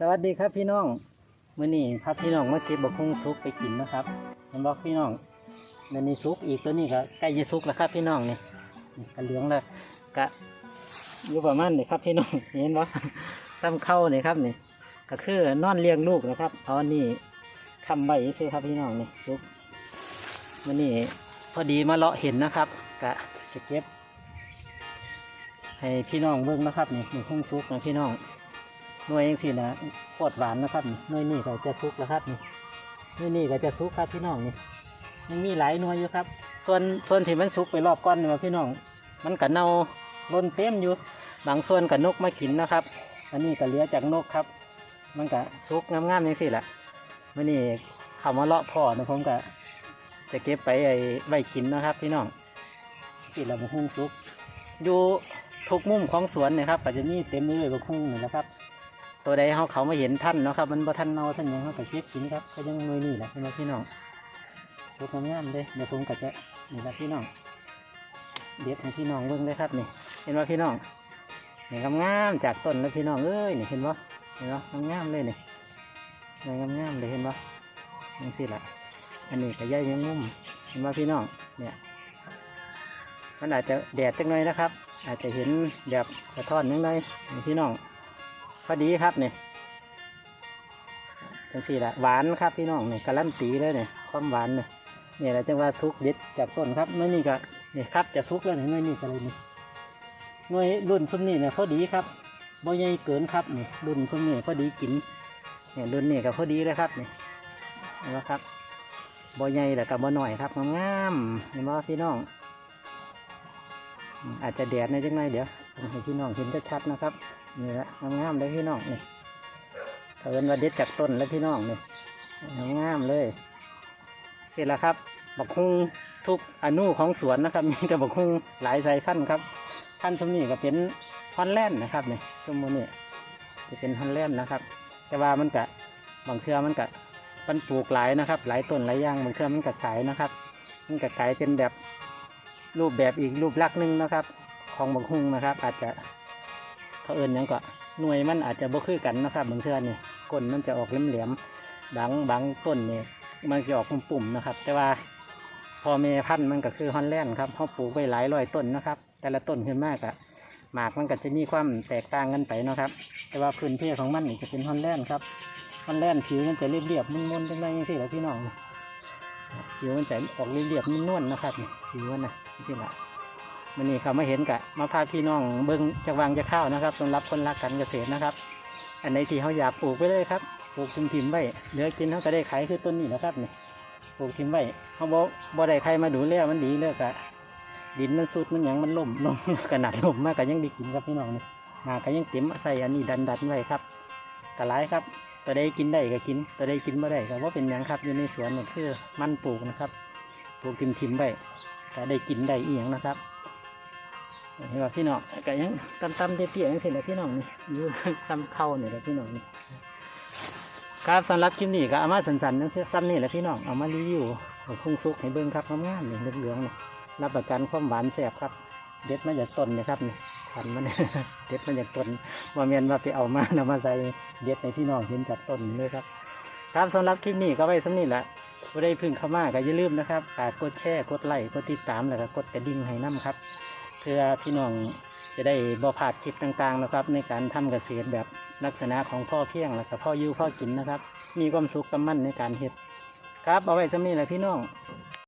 สวัสดีครับพี่น้องมื้อนี้พาพี่น้องเมาเก็บบักฮุงสุกไปกินนะครับเห็นบอกพี่น้องมันมีสุกอีกตัวนี้ก็ใกล้จะสุกแล้วครับพี่น้องนี่นี่ก็เหลืองแล้วก็อยู่ประมาณนี่ครับพี่น้องเห็นบ่ซ้ำเข้านี่ครับนี่ก็คือนอนเลี้ยงลูกนะครับเอาอันนี้คำใบซื้อครับพี่น้องนี่สุกมื้อนี้พอดีมาเลาะเห็นนะครับก็จะเก็บ ให้พี่น้องเบิ่งนะครับนี่นี่ฮุงสุกนะพี่น้อง หน่วยเองสินะโคตรหวานนะครับนี่หน่วยนี่ก็จะซุกแล้วครับนี่หน่วยนี่ก็จะซุกครับพี่น้องนี่ยังมีหลายหน่วยอยู่ครับ ส่วนส่วนที่มันซุกไปรอบก้อนนี่ว่าพี่น้อง มันก็เน่าล้นเต็มอยู่บางส่วนกับนกมากินนะครับ อันนี้ก็เหลือจากนกครับ มันก็ซุกงามๆอย่างสิแหละมื่นี้เขามาเลาะพ่อนะผมก็จะเก็บไปไอ้ใบกินนะครับ พี่น้องกินแล้วบะฮุ่งซุกอยู่ทุกมุมของสวนนี่ยครับก็จะมีเต็มเลยบะฮุ่งนี่แหละครับ ตัวใดเขาเขามาเห็นท่านเนาะครับ มันบ่ท่านเนาท่านยังเขาก็เก็บกินครับก็ยังมือนี่แหละพี่น้องพี่น้องสุกงามเลยเดี๋ยวผมก็จะนี่ละพี่น้องเด็ดให้พี่น้องเบิ่งเลยครับนี่ เห็นว่าพี่น้องนี่งามๆจากต้นแล้วพี่น้องเอ้ยนี่เห็นบ่เห็นบ่งามๆเลยนี่นี่งามๆเลยเห็นบ่นี่สิละอันนี้ก็ใหญ่ยังงุ่มเห็นว่าพี่น้องเนี่ยมันอาจจะแดดจังเลยนะครับ อาจจะเห็นแบบสะท้อนยังไงนี่พี่น้อง พอดีครับเนี่ยจังสี่ละหวานครับพี่น้องเนี่ยการันตีเลยเนี่ยความหวานเนี่ยเนี่ยแหละจังว่าซุกเด็ดจากต้นครับเมื่อนี่ก็เนี่ยครับจะซุกแล้วเนี่ยเมื่อนี่ก็เลยนี่หน่วยรุ่นซุ้มนี่เนี่ยพอดีครับบ่ใหญ่เกินครับนี่รุ่นซุ้มนี่พอดีกินเนี่ยรุ่นนี่ก็พอดีเลยครับเนี่เห็นไหมครับบ่ใหญ่แต่กับบ่หน่อยครับงามๆเห็นไหมพี่น้อง อาจจะแดดในจังไงเดี๋ยวให้พี่น้องเห็นชัดๆนะครับ นี่ละงามๆเลยพี่น้องนี่เอินว่าเด็ดจากต้นแล้วพี่น้องนี่งามๆเลย เสร็จแล้วครับ บักฮุงทุกอนุของสวนนะครับ มีแต่บักฮุงหลายสายพันธุ์ครับพันธุ์สมนี่ก็เป็นฮอนแลนด์นะครับนี่สมมตินี่จะเป็นฮอนแลนด์นะครับ แต่ว่ามันกะบางเทือมันกะมันปลูกหลายนะครับ หลายต้นหลายอย่างบางเทือมันกะขายนะครับ มันกะขายเป็นแบบรูปแบบอีกรูปลักษณ์หนึ่งนะครับ ของบักฮุงนะครับ อาจจะ เขาเอิญยังก็หน่วยมันอาจจะบ่คือกันนะครับบางเทื่อนี่ก้นมันจะออกเหลี่ยมๆบางบางต้นนี่มันจะออกปุ่มๆนะครับ แต่ว่าพอเมพันธุ์มันก็คือฮอนแลนด์ครับเขาปลูกไว้หลายร้อยต้นนะครับ แต่ละต้นขึ้นมากอะหมากมันก็จะมีความแตกต่างกันไปนะครับ แต่ว่าพื้นเพของมันนี่จะเป็นฮอนแลนด์ครับฮอนแลนด์ผิวมันจะเรียบๆมุ่นๆจังไดยังสิละพี่น้องผิวมันจะออกเรียบๆนวลๆนะครับผิวมันนะนี่ละ วันนี้เขามาเห็นกะมาพาพี่น้องเบิ้งจากวางจะข้าวนะครับสำหรับคนรักการเกษตรนะครับ อันไหนที่เขาอยากปลูกไปเลยครับปลูกทิมทิมไว้เหลือกินเขาก็ได้ขายคือต้นนี้นะครับนี่ปลูกทิมไว้เขาบอกบ่ได้ใครมาดูแลมันดีเลยกะดินมันสุดมันหยังมันล่มลงขนาดล่มมากก็ยังด้กินครับพี่น้องนี่หาก็ยังเต็มใส่อันนี้ดันดันไว้ครับกะไรครับตัวใดกินได้ก็กินตัวใดกินไม่ได้ก็ว่าเป็นหยังครับอยู่ในสวนนี่คือมันปลูกนะครับ ปลูกทิมทิมไว้ก็ได้กินได้อีหยังนะครับ เห็นว่าพี่น้องก็ยังตำตำเตี้ยๆยังเสร็จแล้วพี่น้องนี่อยู่ซ้ำเข้าเนี่ยแหละพี่น้องนี่ครับสำหรับคลิปนี้ก็เอามาสันๆนั่นซ้ำนี่แหละพี่น้องเอามารีวิวของคุ้งซุกให้เบิ้งครับงามๆนี่เหลืองๆนี่รับประกันความหวานแซ่บครับ เด็ดมาจากต้นนะครับนี่พันมันเด็ดมาจากต้นว่าเมียนว่าไปเอามานำมาใส่เด็ดในพี่น้องเห็นจากต้นเลยครับครับสำหรับคลิปนี้ก็ไว้ซ้ำนี่แหละไม่ได้พึ่งเข้ามาก็อย่าลืมนะครับฝากกดแชร์กดไลค์กดติดตามแล้วก็กดกระดิ่งให้น้ำครับ เพื่อพี่น้องจะได้บ่ผาดคลิปต่างๆนะครับ ในการทำเกษตรแบบลักษณะของพ่อเพียงแล้วก็พ่ออยู่พ่อกินนะครับ มีความสุขกำมั่นในการเฮ็ดครับเอาไว้สำนี้แหละพี่น้อง